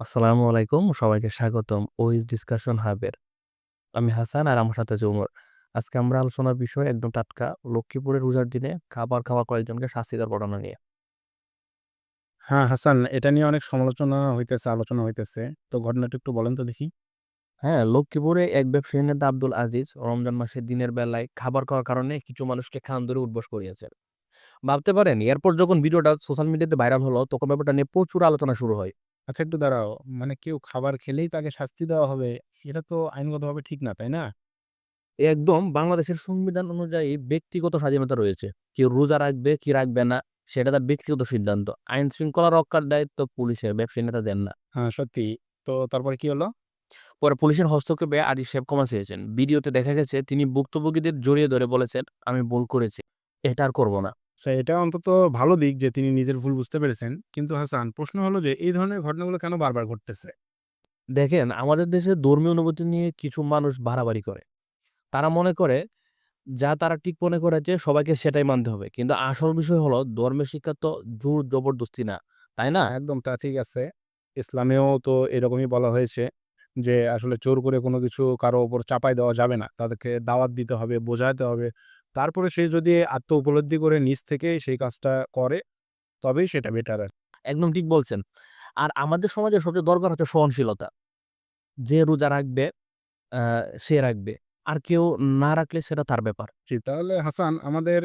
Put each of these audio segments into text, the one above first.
আসসালামু আলাইকুম। সবাইকে স্বাগতম ওইস ডিসকাশন হাবের। আমি হাসান আর আমার সাথে উমর। আজকে আমরা আলোচনার বিষয় একদম টাটকা লক্ষ্মীপুরের রোজার দিনে খাবার খাওয়া কয়েকজনকে শাস্তি দেওয়ার ঘটনা নিয়ে। হ্যাঁ, হাসান এটা নিয়ে অনেক সমালোচনা হইতেছে, আলোচনা হইতেছে। তো ঘটনাটা একটু বলেন তো দেখি? হ্যাঁ, লক্ষ্মীপুরে এক ব্যবসায়ী নেতা আব্দুল আজিজ রমজান মাসের দিনের বেলায় খাবার খাওয়ার কারণে কিছু মানুষকে খান ধরে উঠবস করিয়েছেন। ভাবতে পারেন এরপর যখন ভিডিওটা সোশ্যাল মিডিয়াতে ভাইরাল হলো তখন ব্যাপারটা নিয়ে প্রচুর আলোচনা শুরু হয়। আচ্ছা একটু দাঁড়াও। মানে কেউ খাবার খেলেই তাকে শাস্তি দেওয়া হবে, এটা তো আইনগতভাবে ঠিক না, তাই না? একদম বাংলাদেশের সংবিধান অনুযায়ী ব্যক্তিগত স্বাধীনতা রয়েছে। কেউ রোজা রাখবে কি রাখবে না সেটা তার ব্যক্তিগত সিদ্ধান্ত। আইন শৃঙ্খলা রক্ষার দায়িত্ব পুলিশের, ব্যবসায়ী নেতা দেন না। হ্যাঁ, সত্যি। তো তারপরে কি হলো? পরে পুলিশের হস্তক্ষেপে আজিজ সাহেব ক্ষমা চেয়েছেন। ভিডিওতে দেখা গেছে তিনি ভুক্তভোগীদের জড়িয়ে ধরে বলেছেন, "আমি ভুল করেছি। এটা আর করব না।" আচ্ছা এটা অন্তত ভালো দিক যে তিনি নিজের ভুল বুঝতে পেরেছেন। কিন্তু হাসান প্রশ্ন হলো যে এই ধরনের ঘটনাগুলো কেন বারবার ঘটতেছে? দেখেন আমাদের দেশে ধর্মীয় অনুভূতি নিয়ে কিছু মানুষ বাড়াবাড়ি করে। তারা মনে করে যা তারা ঠিক মনে করেছে সবাইকে সেটাই মানতে হবে। কিন্তু আসল বিষয় হলো ধর্মের শিক্ষা তো জোর জবরদস্তি না। তাই না? একদম তা ঠিক আছে। ইসলামেও তো এরকমই বলা হয়েছে যে আসলে জোর করে কোনো কিছু কারও উপর চাপাই দেওয়া যাবে না। তাদেরকে দাওয়াত দিতে হবে, বোঝাতে হবে। তারপরে সে যদি আত্ম উপলব্ধি করে নিজ থেকেই সেই কাজটা করে, তবেই সেটা বেটার আর একদম ঠিক বলছেন। আর আমাদের সমাজে সবচেয়ে দরকার হচ্ছে সহনশীলতা। যে রোজা রাখবে সে রাখবে। আর কেউ না রাখলে সেটা তার ব্যাপার। জি, তাহলে হাসান আমাদের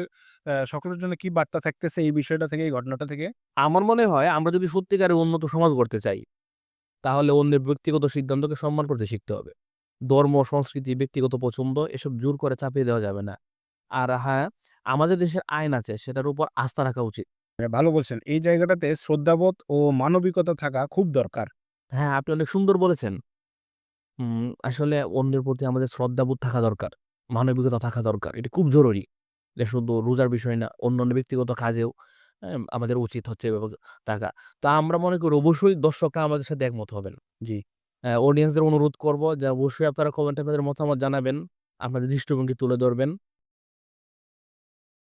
সকলের জন্য কি বার্তা থাকতেছে এই বিষয়টা থেকে, এই ঘটনাটা থেকে? আমার মনে হয় আমরা যদি সত্যিকারের উন্নত সমাজ গড়তে চাই, তাহলে অন্যের ব্যক্তিগত সিদ্ধান্তকে সম্মান করতে শিখতে হবে। ধর্ম, সংস্কৃতি, ব্যক্তিগত পছন্দ এসব জোর করে চাপিয়ে দেওয়া যাবে না। আর হ্যাঁ, আমাদের দেশের আইন আছে সেটার উপর আস্থা রাখা উচিত। হ্যাঁ, ভালো বলছেন। এই জায়গাটাতে শ্রদ্ধাবোধ ও মানবিকতা থাকা খুব দরকার। হ্যাঁ, আপনি অনেক সুন্দর বলেছেন। হুম, আসলে অন্যের প্রতি আমাদের শ্রদ্ধাবোধ থাকা দরকার। মানবিকতা থাকা দরকার। এটা খুব জরুরি। এটা শুধু রোজার বিষয় না, অন্যান্য ব্যক্তিগত কাজেও হ্যাঁ, আমাদের উচিত হচ্ছে থাকা। তো আমরা মনে করি অবশ্যই দর্শকরা আমাদের সাথে একমত হবেন। জি। অডিয়েন্সদের অনুরোধ করব যে অবশ্যই আপনারা কমেন্টে আপনাদের মতামত জানাবেন। আপনাদের দৃষ্টিভঙ্গি তুলে ধরবেন।